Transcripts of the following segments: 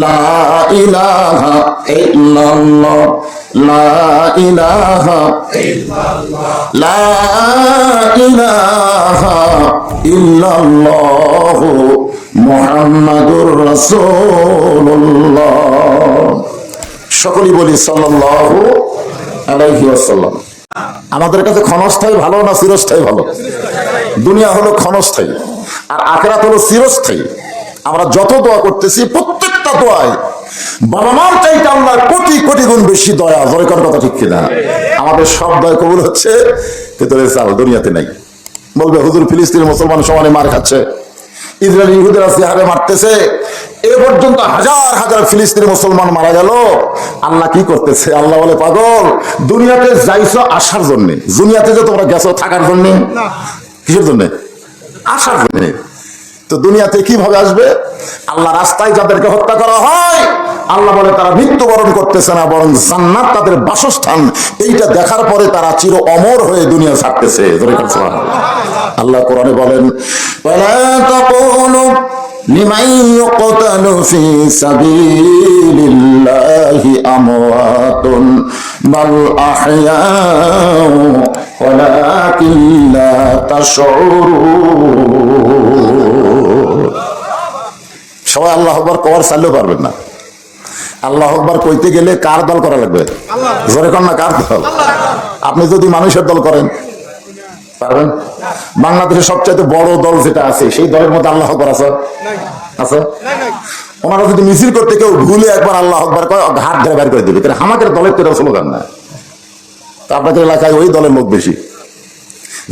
লা লা লা বলি ওয়াসাল্লাম। আমাদের কাছে ক্ষণস্থায়ী ভালো না চিরস্থায়ী ভালো? দুনিয়া হলো ক্ষণস্থায়ী, আর আখেরাত হলো চিরস্থায়ী। আমরা যত দোয়া করতেছি বাবা মার চাইতে আল্লাহ কোটি কোটি গুণ বেশি দয়া জয়কর কথা ঠিক কিনা? আমাদের সব দয়া কবুল হচ্ছে কিন্তু রেজাল দুনিয়াতে নাই। বলবে হুজুর ফিলিস্তিন মুসলমান সমানে মার খাচ্ছে। ইসরায়েল ইহুদের আছে হারে মারতেছে। এ পর্যন্ত হাজার হাজার ফিলিস্তিনি মুসলমান মারা গেল। আল্লাহ কি করতেছে? আল্লাহ বলে পাগল দুনিয়াতে যাইছো আসার জন্য। দুনিয়াতে যে তোমরা গেছো থাকার জন্য? কিসের জন্য? আসার জন্য। তো দুনিয়াতে কীভাবে আসবে? আল্লাহ রাস্তায় যাদেরকে হত্যা করা হয়, আল্লাহ বলে তারা মৃত্যুবরণ করতেছে না, বরং জান্নাত তাদের বাসস্থান। এইটা দেখার পরে তারা চির অমর হয়ে দুনিয়া ছাড়তেছে। আল্লাহ কোরআনে বলেন লা তাশউরুন। সবাই আল্লাহ আকবার কবার চাইলেও পারবেন না। আল্লাহ আকবার কইতে গেলে কার দল করা লাগবে? জোরে কর না, কার দল? আপনি যদি মানুষের দল করেন, পারবেন? বাংলাদেশের সবচাইতে বড় দল যেটা আছে, সেই দলের মধ্যে আল্লাহ আকবার আছে? আছে? ওনারা যদি মিছিল করতে কেউ ভুলে একবার আল্লাহ আকবার কয় হাত ধরে বের করে দিবে। আমাদের দলের তো এটা স্লোগান না। তো আপনাদের এলাকায় ওই দলের লোক বেশি।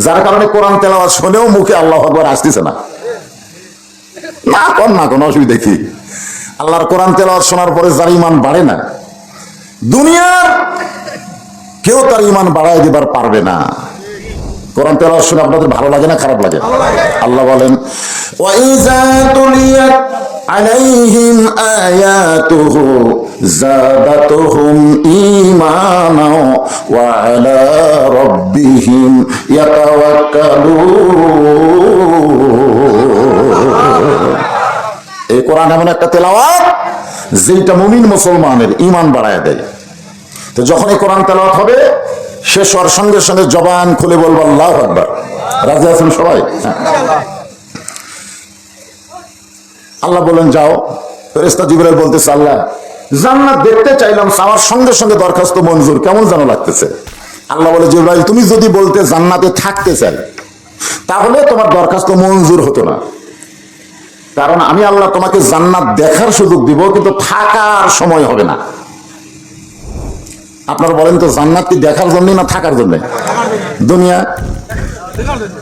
যার কারণে কোরআন তেলাওয়াত শুনেও মুখে আল্লাহ আকবার আসতেছে না। না কর না, কোনো অসুবিধা কি? আল্লাহর কোরআন তেলাওয়াত শোনার পরে যার ইমান বাড়ে না, দুনিয়ার কেউ তার ইমান বাড়ায় দিবার পারবে না। কোরআন তেলাওয়াত শুনে আপনাদের ভালো লাগে না, খারাপ লাগে আল্লাহ বলেন, ওয়াইজা তুলিয়াত আলাইহিম আয়াতুহু জাদাতুহুম ঈমানা ওয়া আলা রাব্বিহিম ইয়াতাওয়াক্কালুন। কোরআন এমন একটা তেলাওয়াত যেটা মুমিন মুসলমানের ইমান বাড়ায় দেয়। তো যখন এই কোরআন তেলাওয়াত হবে শেষ হওয়ার সঙ্গে সঙ্গে জবান খুলে বলব, আল্লাহ আকবার। রাজি আছেন সবাই? হ্যাঁ। আল্লাহ বলেন, যাও। ফেরেস্তা জিবরাইল বলতেছে, আল্লাহ, জান্নাত দেখতে চাইলাম চাওয়ার সঙ্গে সঙ্গে দরখাস্ত মঞ্জুর। কেমন যেন লাগতেছে? আল্লাহ বলে, জিবরাইল, তুমি যদি বলতে জান্নাতে থাকতে চাই, তাহলে তোমার দরখাস্ত মঞ্জুর হতো না। কারণ আমি আল্লাহ তোমাকে জান্নাত দেখার সুযোগ দিব, কিন্তু থাকার সময় হবে না। আপনারা বলেন তো, জান্নাত কি দেখার জন্য না থাকার জন্য? দুনিয়া?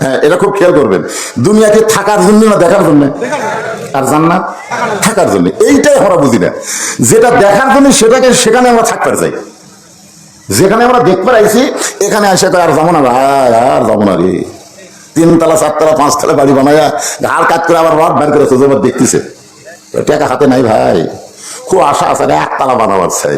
হ্যাঁ এটা খুব খেয়াল করবেন। দুনিয়া কি থাকার জন্য না দেখার জন্য? আর জান্নাত? থাকার জন্য। এইটাই আমরা বুঝি না। যেটা দেখার জন্য সেটাকে সেখানে আমরা থাকতে চাই। যেখানে আমরা দেখতে পাইছি, এখানে এসে তো আর যাব না ভাই আর যাব না রে। তিনতলা, চারতলা, পাঁচতলা বাড়ি বানায়া ঘাড় কাজ করে আবার রড বের করে তোদের দেখতেছে। টাকা হাতে নাই ভাই। খুব আশা আছে একতলা বানাবার চাই।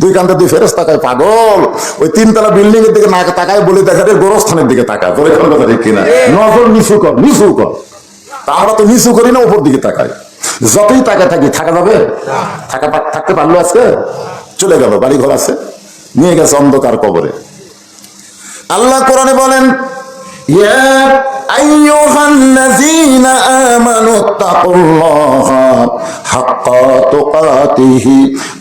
দুই কান্তে দুই ফেরস তাকায় পাগল, ওই তিনতলা বিল্ডিং এর দিকে না তাকায় বলে দেখা যায় গোরস্থানের দিকে তাকায়। তোর এখানে কথা ঠিক কিনা? নজর নিচু কর নিচু কর। তা আমরা তো নিচু করি না, উপর দিকে তাকাই যতই তাকায় থাকি, থাকা যাবে? থাকা থাকতে পারল আজকে? চলে গেল বাড়ি ঘর আছে। নিয়ে গেছে অন্ধকার কবরে। আল্লাহ কোরআনে বলেন يا أيها الذين آمنوا اتقوا الله حق تقاته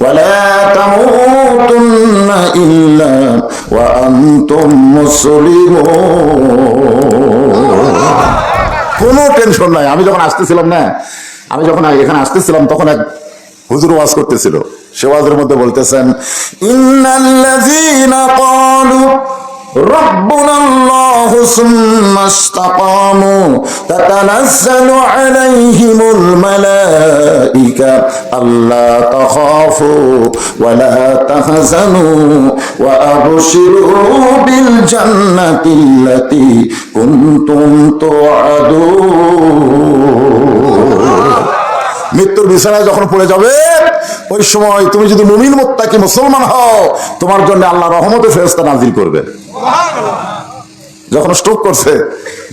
ولا تموتن إلا وأنتم مسلمون কোনো টেনশন নাই আমি যখন আসতেছিলাম না আমি যখন এখানে আসতেছিলাম তখন এক হুজুর ওয়াজ করতেছিল সে ওয়াজের মধ্যে বলতেছেন ইন্নাল্লাযীনা ক্বালু ربنا الله ثم استقاموا تتنزل عليهم الملائكة ألا تخافوا ولا تحزنوا وأبشروا بالجنة التي كنتم توعدون মৃত্যুর বিছানায় যখন পড়ে যাবে ওই সময় তুমি যদি মুমিন মোত্তাকি মুসলমান হও তোমার জন্য আল্লাহ রহমতে ফেরেস্তা নাজিল করবে যখন স্ট্রোক করছে,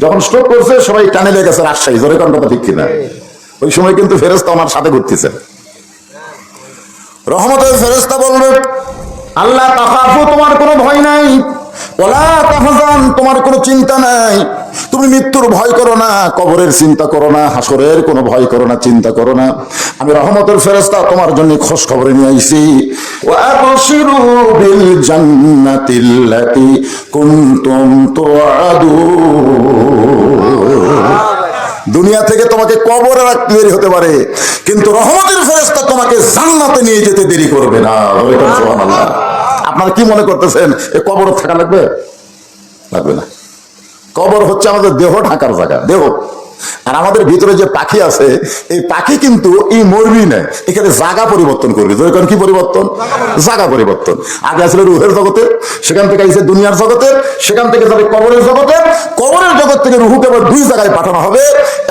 যখন স্ট্রোক করছে, সবাই টানে লেগেছে রাজশাহী, জোরে কোন কথা ঠিক কিনা। ওই সময় কিন্তু ফেরেস্তা আমার সাথে ঘুরতেছে। রহমতের ফেরেস্তা বলবে, আল্লাহ তোমার কোনো ভয় নাই। ওলা তাহজান, তোমার কোনো চিন্তা নাই। তুমি মৃত্যুর ভয় করো না, কবরের চিন্তা করো না, হাসরের কোনো ভয় করো না, চিন্তা করো না। আমি রহমতের ফেরেস্তা তোমার জন্য খোঁজ খবরে নিয়ে তুআদুন দুনিয়া থেকে তোমাকে কবরে রাখতে দেরি হতে পারে, কিন্তু রহমতের ফেরস্তা তোমাকে জান্নাতে নিয়ে যেতে দেরি করবে না। আপনারা কি মনে করতেছেন? এ কবর থাকা লাগবে? লাগবে না। কবর হচ্ছে আমাদের দেহ ঢাকার জায়গা, দেহ। আর আমাদের ভিতরে যে পাখি আছে, এই পাখি কিন্তু এই মরবি না এখানে জায়গা পরিবর্তন করবে। এখন কি পরিবর্তন? জায়গা পরিবর্তন। আগে আসলে রুহের জগতে, সেখান থেকে এসে দুনিয়ার জগতে, সেখান থেকে যাবে কবরের জগতে। কবরের জগৎ থেকে রুহুকে আবার দুই জায়গায় পাঠানো হবে।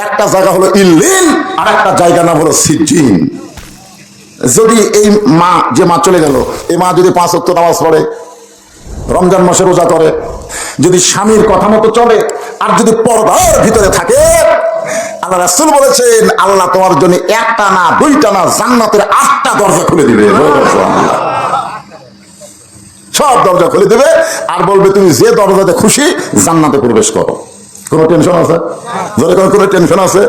একটা জায়গা হলো ইল্লিন আর একটা জায়গা নাম হলো সিজিন যদি এই মা, যে মা চলে গেল, এই মা যদি পাঁচ অক্ট নামাজ পড়ে, রমজান মাসে রোজা করে, যদি স্বামীর কথা মতো চলে, আর যদি পর্দার ভিতরে থাকে, আল্লাহ রাসূল বলেছেন, আল্লাহ তোমার জন্য একটা না, দুইটা না, জান্নাতের আটটা দরজা খুলে দিবে। সব দরজা খুলে দিবে, আর বলবে, তুমি যে দরজাতে খুশি, জান্নাতে প্রবেশ করো। কোনো টেনশন আছে? যদি কোনো টেনশন আছে?